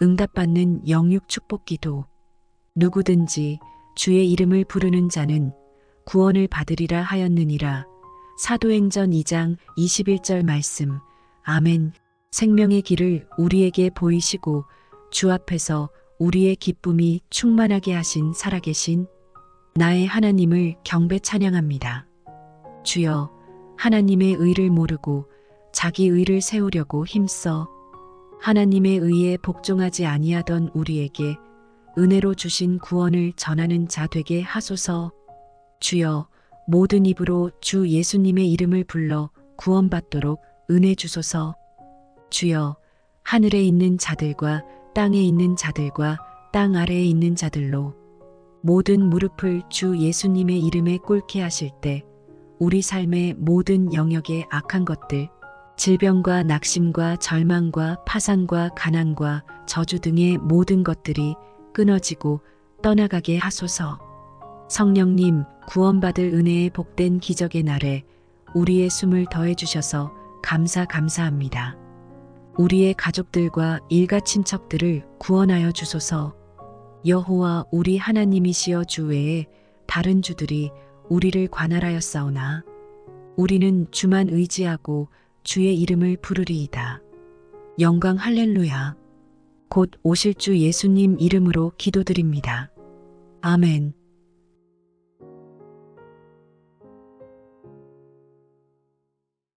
응답받는 영육 축복 기도 누구든지 주의 이름을 부르는 자는 구원을 받으리라 하였느니라. 사도행전 2장 21절 말씀. 아멘. 생명의 길을 우리에게 보이시고 주 앞에서 우리의 기쁨이 충만하게 하신 살아계신 나의 하나님을 경배 찬양합니다. 주여, 하나님의 의를 모르고 자기 의를 세우려고 힘써 하나님의 의에 복종하지 아니하던 우리에게 은혜로 주신 구원을 전하는 자 되게 하소서. 주여, 모든 입으로 주 예수님의 이름을 불러 구원받도록 은혜 주소서. 주여, 하늘에 있는 자들과 땅에 있는 자들과 땅 아래에 있는 자들로 모든 무릎을 주 예수님의 이름에 꿇게 하실 때 우리 삶의 모든 영역의 악한 것들, 질병과 낙심과 절망과 파산과 가난과 저주 등의 모든 것들이 끊어지고 떠나가게 하소서. 성령님, 구원받을 은혜의 복된 기적의 날에 우리의 숨을 더해 주셔서 감사 감사합니다. 우리의 가족들과 일가 친척들을 구원하여 주소서. 여호와 우리 하나님이시여 주 외에 다른 주들이 우리를 관할하였사오나 우리는 주만 의지하고 주의 이름을 부르리이다. 영광 할렐루야. 곧 오실 주 예수님 이름으로 기도드립니다. 아멘.